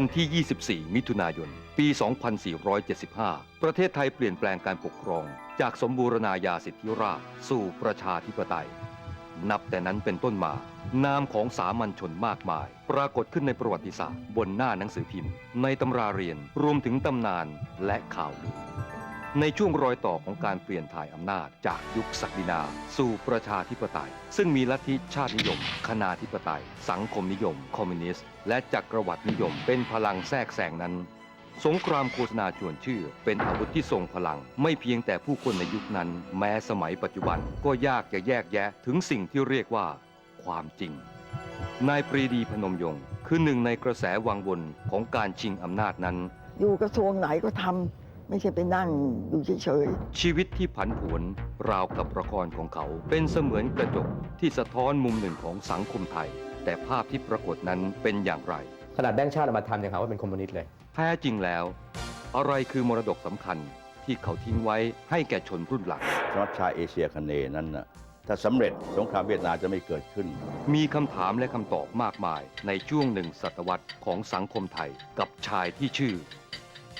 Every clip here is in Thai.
วันที่ 24 มิถุนายน ปี 2475 ประเทศไทยเปลี่ยนแปลงการปกครอง จากสมบูรณาญาสิทธิราชสู่ประชาธิปไตย นับแต่นั้นเป็นต้นมา นามของสามัญชนมากมาย ปรากฏขึ้นในประวัติศาสตร์ บนหน้าหนังสือพิมพ์ ในตำราเรียนรวมถึงตำนานและข่าวลือ ในช่วงรอยต่อของการเปลี่ยนถ่ายอำนาจจากยุคศักดินา สู่ประชาธิปไตย ซึ่งมีลัทธิชาตินิยม คณาธิปไตย สังคมนิยม คอมมิวนิสต์ และจักรวรรดินิยม เป็นพลังแทรกแซงนั้น สงครามโฆษณาชวนเชื่อ เป็นอาวุธที่ทรงพลัง ไม่เพียงแต่ผู้คนในยุคนั้น แม้สมัยปัจจุบันก็ยากจะแยกแยะถึงสิ่งที่เรียกว่า ความจริงนายปรีดีพนมยงค์คือหนึ่งในกระแสวังวนของการชิงอำนาจนั้น อยู่กระทรวงไหนก็ทำ ไม่ใช่ไปนั่งอยู่เฉยชีวิตที่ผันผวนราวกับละครของเขา เป็นเสมือนกระจกที่สะท้อนมุมหนึ่งของสังคมไทย แต่ภาพที่ปรากฏนั้นเป็นอย่างไร ขนาดแบงค์ชาติเอามาทำยังหาว่าเป็นคอมมิวนิสต์เลย แท้จริงแล้ว อะไรคือมรดกสำคัญที่เขาทิ้งไว้ให้แก่ชนรุ่นหลัง สำหรับชาวเอเชียคเนย์นั้นนะถ้าสำเร็จสงครามเวียดนามจะไม่เกิดขึ้น มีคำถามและคำตอบมากมายในช่วงหนึ่งศตวรรษของสังคมไทยกับชายที่ชื่อ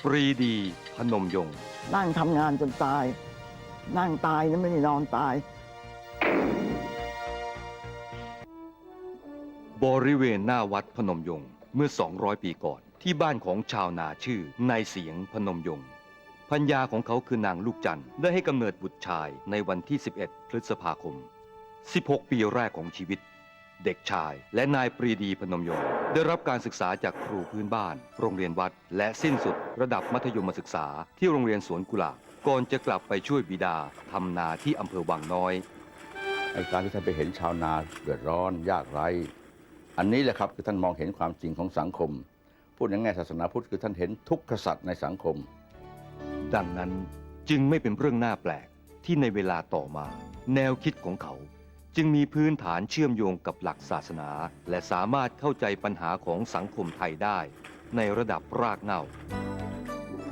ปรีดี พนมยงค์ๆนั่งทำงานจนตาย นั่งตายนะไม่ได้นอนตาย บริเวณหน้าวัดพนมยงค์เมื่อ 200 ปีก่อน ที่บ้านของชาวนาชื่อนายเสียงพนมยงค์พัญญาของเขาคือนางลูกจันทร์ได้ให้กำเนิดบุตรชายในวันที่ 11 พฤษภาคม 16 ปีแรกของชีวิต เด็กชาย และนายปรีดีพนมยงค์ได้รับการศึกษาจากครูพื้นบ้าน โรงเรียนวัด และสิ้นสุดระดับมัธยมศึกษาที่โรงเรียนสวนกุหลาบก่อนจะกลับไปช่วยบิดาทำนาที่อำเภอวังน้อย ไอการที่ท่านไปเห็นชาวนาเดือดร้อนยากไร้ อันนี้แหละครับคือท่านมองเห็นความจริงของสังคม พูดในแง่ศาสนาพุทธคือท่านเห็นทุกขสัตว์ในสังคม ดังนั้นจึงไม่เป็นเรื่องน่าแปลกที่ในเวลาต่อมา แนวคิดของเขา จึงมีพื้นฐานเชื่อมโยงกับหลักศาสนา และสามารถเข้าใจปัญหาของสังคมไทยได้ ในระดับรากเหง้า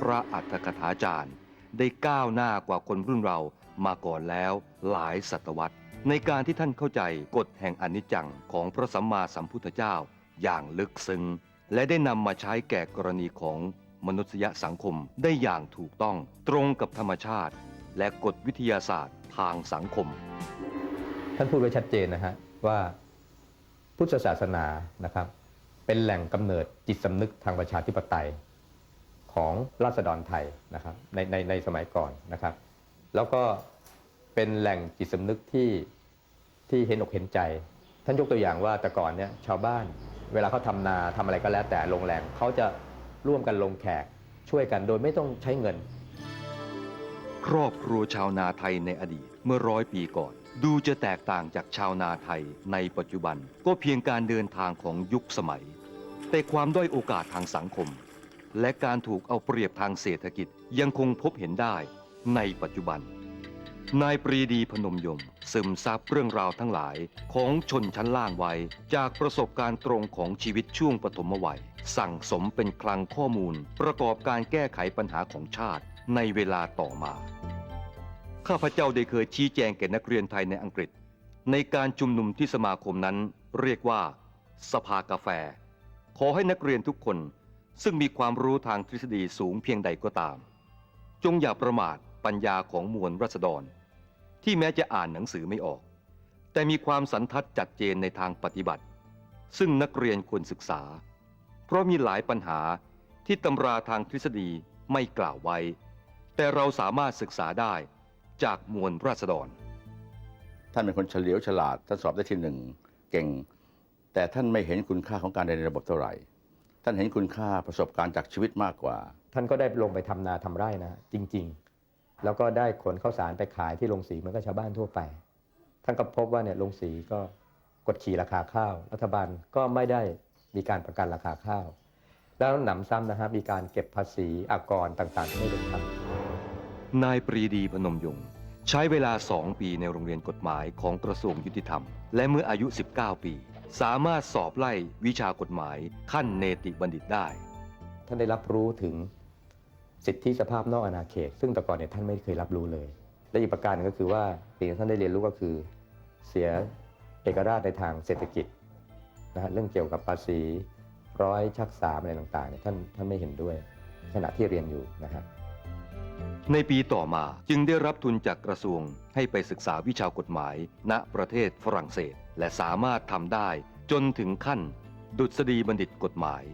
พระอัฏฐกถาจารย์ได้ก้าวหน้ากว่าคนรุ่นเรามาก่อนแล้วหลายศตวรรษ ในการที่ท่านเข้าใจกฎแห่งอนิจจังของพระสัมมาสัมพุทธเจ้าอย่างลึกซึ้งและได้นำมาใช้แก่กรณีของมนุษยสังคมได้อย่างถูกต้องตรงกับธรรมชาติ และกฎวิทยาศาสตร์ทางสังคม ท่านพูดไว้ชัดเจนนะฮะว่าพุทธศาสนานะครับ เป็นแหล่งกำเนิดจิตสำนึกทางประชาธิปไตยของราษฎรไทยนะครับในในในสมัยก่อนนะครับ แล้วก็เป็นแหล่งจิตสำนึกที่ที่เห็นอกเห็นใจ ท่านยกตัวอย่างว่าแต่ก่อนเนี่ยชาวบ้านเวลาเขาทำนาทำอะไรก็แล้วแต่ลงแรงเขาจะร่วมกันลงแขกช่วยกันโดยไม่ต้องใช้เงิน ครอบครัวชาวนาไทยในอดีตเมื่อร้อยปีก่อน ดูจะแตกต่างจากชาวนาไทยในปัจจุบันก็เพียงการเดินทางของยุคสมัย แต่ความด้อยโอกาสทางสังคม และการถูกเอาเปรียบทางเศรษฐกิจยังคงพบเห็นได้ในปัจจุบัน นายปรีดีพนมยงค์ซึมซับเรื่องราวทั้งหลายของชนชั้นล่างไว้ จากประสบการณ์ตรงของชีวิตช่วงปฐมวัย สั่งสมเป็นคลังข้อมูล ประกอบการแก้ไขปัญหาของชาติ ในเวลาต่อมา ข้าพเจ้าได้เคยชี้แจงแก่นักเรียนไทยในอังกฤษ ในการชุมนุมที่สมาคมนั้นเรียกว่า สภากาแฟ ขอให้นักเรียนทุกคนซึ่งมีความรู้ทางทฤษฎีสูงเพียงใดก็ตาม จงอย่าประมาทปัญญาของมวลรัษฎร ที่แม้จะอ่านหนังสือไม่ออก แต่มีความสันทัดจัดเจนในทางปฏิบัติ ซึ่งนักเรียนควรศึกษา เพราะมีหลายปัญหาที่ตำราทางทฤษฎีไม่กล่าวไว้ แต่เราสามารถศึกษาได้จากมวลราษฎร ท่านเป็นคนเฉลียวฉลาด ท่านสอบได้ที่หนึ่งเก่ง แต่ท่านไม่เห็นคุณค่าของการเรียนในระบบเท่าไหร่ ท่านเห็นคุณค่าประสบการณ์จากชีวิตมากกว่า ท่านก็ได้ลงไปทำนาทำไร่นะจริง ๆ แล้วก็ได้ขนข้าวสารไปขายที่โรงสีเหมือนกับชาวบ้านทั่วไป ท่านก็พบว่าเนี่ยโรงสีก็กดขี่ราคาข้าว รัฐบาลก็ไม่ได้มีการประกันราคาข้าว แล้วหนำซ้ำนะฮะมีการเก็บภาษีอากรต่างๆที่ไม่เป็นธรรม นายปรีดีพนมยงค์ใช้เวลา 2 ปีในโรงเรียนกฎหมายของกระทรวงยุติธรรม และเมื่ออายุ 19 ปี สามารถสอบไล่วิชากฎหมายขั้นเนติบัณฑิตได้ ท่านได้รับรู้ถึงสิทธิสภาพนอกอาณาเขต ซึ่งแต่ก่อนเนี่ยท่านไม่เคยรับรู้เลย และอีกประการหนึงก็คือว่าสิ่งที่ท่านได้เรียนรู้ก็คือ เสียเอกราชในทางเศรษฐกิจนะฮะเรื่องเกี่ยวกับภาษีร้อยชักสามอะไรต่างๆเนี่ยท่านท่านไม่เห็นด้วยขณะที่เรียนอยู่นะครับ ในปีต่อมาจึงได้รับทุนจากกระทรวงให้ไปศึกษาวิชากฎหมาย ณประเทศฝรั่งเศส และสามารถทำได้จนถึงขั้น ดุษฎีบัณฑิตกฎหมาย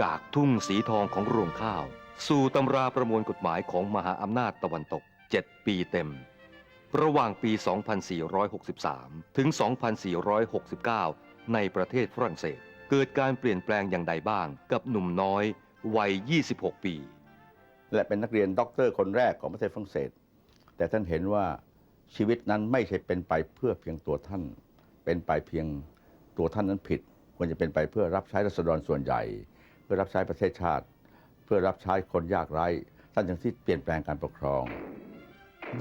จากทุ่งสีทองของโรงข้าว สู่ตำราประมวลกฎหมายของมหาอำนาจตะวันตก 7 ปีเต็ม ระหว่างปี 2463 ถึง 2469 ในประเทศฝรั่งเศส เกิดการเปลี่ยนแปลงอย่างใดบ้างกับหนุ่มน้อยวัย 26 ปี และเป็นนักเรียนด็อกเตอร์คนแรกของประเทศฝรั่งเศส แต่ท่านเห็นว่าชีวิตนั้นไม่ใช่เป็นไปเพื่อเพียงตัวท่าน เป็นไปเพียงตัวท่านนั้นผิด ควรจะเป็นไปเพื่อรับใช้รัษฎรส่วนใหญ่ เพื่อรับใช้ประเทศชาติ เพื่อรับใช้คนยากไร้ท่านจึงที่เปลี่ยนแปลงการปกครอง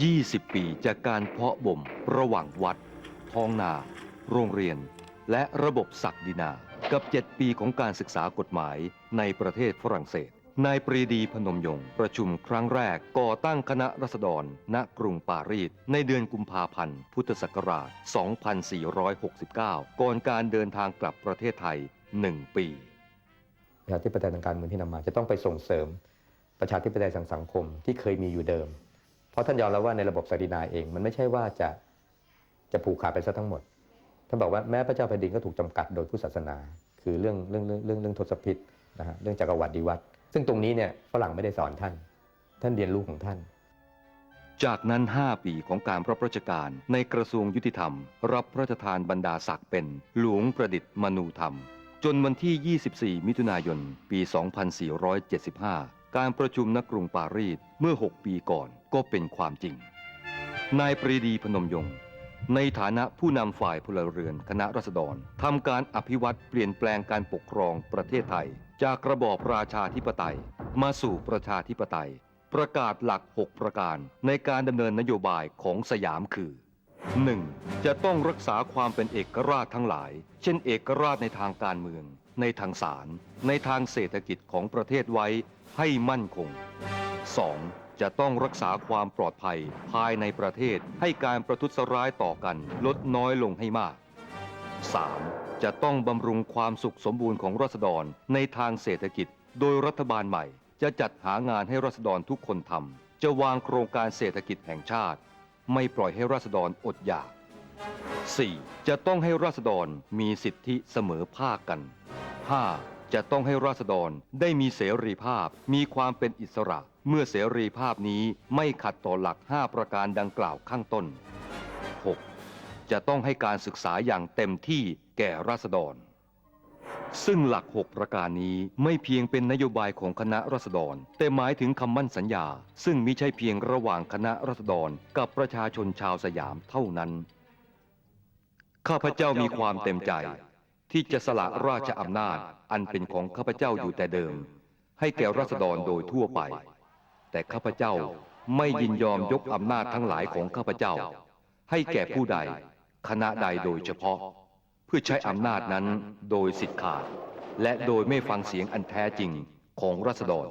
20 ปีจากการเพาะบ่มระหว่างวัด ท้องนา โรงเรียน และระบบศักดินา กับ 7 ปีของการศึกษากฎหมายในประเทศฝรั่งเศส นายปรีดีพนมยงค์ประชุมครั้งแรกก่อตั้งคณะรัษฎร ณกรุงปารีสในเดือนกุมภาพันธ์ พุทธศักราช 2469 ก่อนการเดินทางกลับประเทศไทย 1 ปีประชาธิปไตยทางการเมืองที่นำมา จะต้องไปส่งเสริมประชาธิปไตยทางสังคมที่เคยมีอยู่เดิม เพราะท่านยอมรับว่าในระบบศักดินาเองมันไม่ใช่ว่าจะจะผูกขาดไปซะทั้งหมด ท่านบอกว่าแม้พระเจ้าแผ่นดินก็ถูกจำกัดโดยผู้ศาสนา คือเรื่องเรื่องเรื่องเรื่องเรื่องทศพิษนะฮะเรื่องจักรวรรดิวัตร ซึ่งตรงนี้เนี่ยฝรั่งไม่ได้สอนท่าน ท่านเรียนรู้ของท่าน จากนั้น 5 ปีของการรับราชการในกระทรวงยุติธรรม รับพระราชทานบรรดาศักดิ์เป็น หลวงประดิษฐ์มนูธรรม จนวันที่ 24 มิถุนายน ปี 2475 การประชุมนักกรุงปารีสเมื่อ 6 ปีก่อนก็เป็นความจริง นายปรีดีพนมยงค์ในฐานะผู้นำฝ่ายพลเรือนคณะรัษฎรทำการอภิวัตเปลี่ยนแปลงการปกครองประเทศไทย จากระบอบราชาธิปไตย มาสู่ประชาธิปไตย ประกาศหลัก 6 ประการในการดำเนินนโยบายของสยามคือ 1. จะต้องรักษาความเป็นเอกราชทั้งหลาย เช่นเอกราชในทางการเมือง ในทางศาลในทางเศรษฐกิจของประเทศไว้ให้มั่นคง 2. จะต้องรักษาความปลอดภัยภายในประเทศให้การประทุษร้ายต่อกันลดน้อยลงให้มาก 3. จะต้องบำรุงความสุขสมบูรณ์ของรัษฎรในทางเศรษฐกิจ โดยรัฐบาลใหม่ จะจัดหางานให้รัษฎรทุกคนทำจะวางโครงการเศรษฐกิจแห่งชาติ ไม่ปล่อยให้รัษฎรอดอยาก 4. จะต้องให้ราษฎรมีสิทธิเสมอภาคกัน 5. จะต้องให้ราษฎรได้มีเสรีภาพ มีความเป็นอิสระ เมื่อเสรีภาพนี้ไม่ขัดต่อหลัก 5 ประการดังกล่าวข้างต้น 6. จะต้องให้การศึกษาอย่างเต็มที่ แก่ราษฎร ซึ่งหลัก 6 ประการนี้ไม่เพียงเป็นนโยบายของคณะรัษฎร แต่หมายถึงคำมั่นสัญญา ซึ่งมิใช่เพียงระหว่างคณะรัษฎรกับประชาชนชาวสยามเท่านั้น ข้าพเจ้ามีความเต็มใจ ที่จะสละราชอำนาจอันเป็นของข้าพเจ้าอยู่แต่เดิม ให้แก่รัษฎรโดยทั่วไป แต่ข้าพเจ้าไม่ยินยอมยกอำนาจทั้งหลายของข้าพเจ้า ให้แก่ผู้ใด คณะใดโดยเฉพาะ พื่อใช้อำนาจนั้นโดยสิทธิ์ขาด และโดยไม่ฟังเสียงอันแท้จริงของรัษฎร